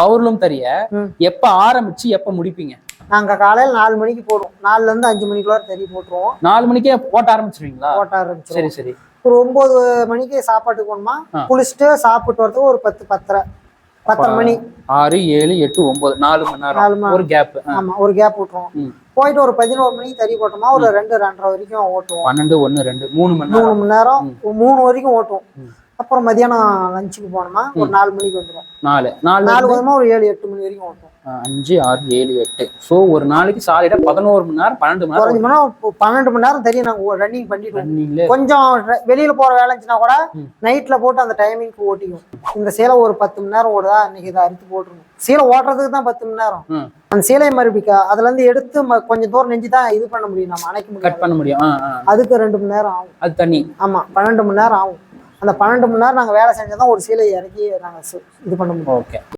Powerloom தறிய ம். எப்ப ஆரம்பிச்சு எப்ப முடிப்பீங்க? நாங்க காலையில நாலு மணிக்கு போடுவோம். நாலுல இருந்து அஞ்சு மணிக்குள்ள தறி போட்டுருவோம். நாலு மணிக்கே ஓட்ட ஆரம்பிச்சிருவீங்களா? ஓட்ட ஆரம்பிச்சிருவோம். சரி சரி. ஒரு ஒன்பது மணிக்கு சாப்பாட்டுக்கு போகணுமா. குளிச்சுட்டு சாப்பிட்டு வரதுக்கு ஒரு பத்து பத்தரை. பத்தரை மணி. ஆறு ஏழு எட்டு ஒன்பது நாலு மணி நாலு நேரம் மணி. ஒரு கேப் ஆமா ஒரு கேப் விட்டுருவோம். போயிட்டு ஒரு பதினோரு மணிக்கு தறி போட்டோமா ஒரு ரெண்டு ரெண்டரை வரைக்கும் ஓட்டுவோம். பன்னெண்டு ஒண்ணு ரெண்டு மூணு மணி மூணு மணி நேரம் மூணு வரைக்கும் ஓட்டுவோம். அப்புறம் மதியானம் லஞ்சுக்கு போனோமா? ஒரு நாலு மணிக்கு வந்துடும் நாலு. நாலு நாலு வந்தோமா ஒரு ஏழு எட்டு மணி வரைக்கும் ஓட்டுவோம் அஹ், அஞ்சு ஆறு ஏழு எட்டு. சோ ஒரு நாளைக்கு சாலிடா பதினோரு மணி நேரம் பன்னெண்டு மணி நேரம் மணி பன்னெண்டு மணி நேரம் தறி நாங்க ரன்னிங் ரன்னிங்ல கொஞ்சம் வெளியில போற வேலை இருந்துச்சுன்னா கூட. நைட்ல போட்டு அந்த டைமிங்க்கு ஓட்டிக்கும் இந்த சேலை ஒரு பத்து மணி நேரம் ஓடுதா? இன்னைக்கு இதை அறுத்து போட்டுருணும் சீலை ஓட்டுறதுக்கு தான் பத்து மணி நேரம். அந்த சீலையை மறுபிக்க அதுல இருந்து எடுத்து கொஞ்சம் தூரம் நெஞ்சு தான் இது பண்ண முடியும். நம்ம அணைக்க கட் பண்ண முடியும். அதுக்கு ரெண்டு மணி நேரம் ஆகும். அது தண்ணி. ஆமா பன்னெண்டு மணி நேரம் ஆகும். அந்த பன்னெண்டு மணி நேரம் நாங்கள் வேலை செஞ்சாதான் ஒரு சீலையை இறக்கி நாங்கள் சு- இது பண்ண முடியும். ஓகே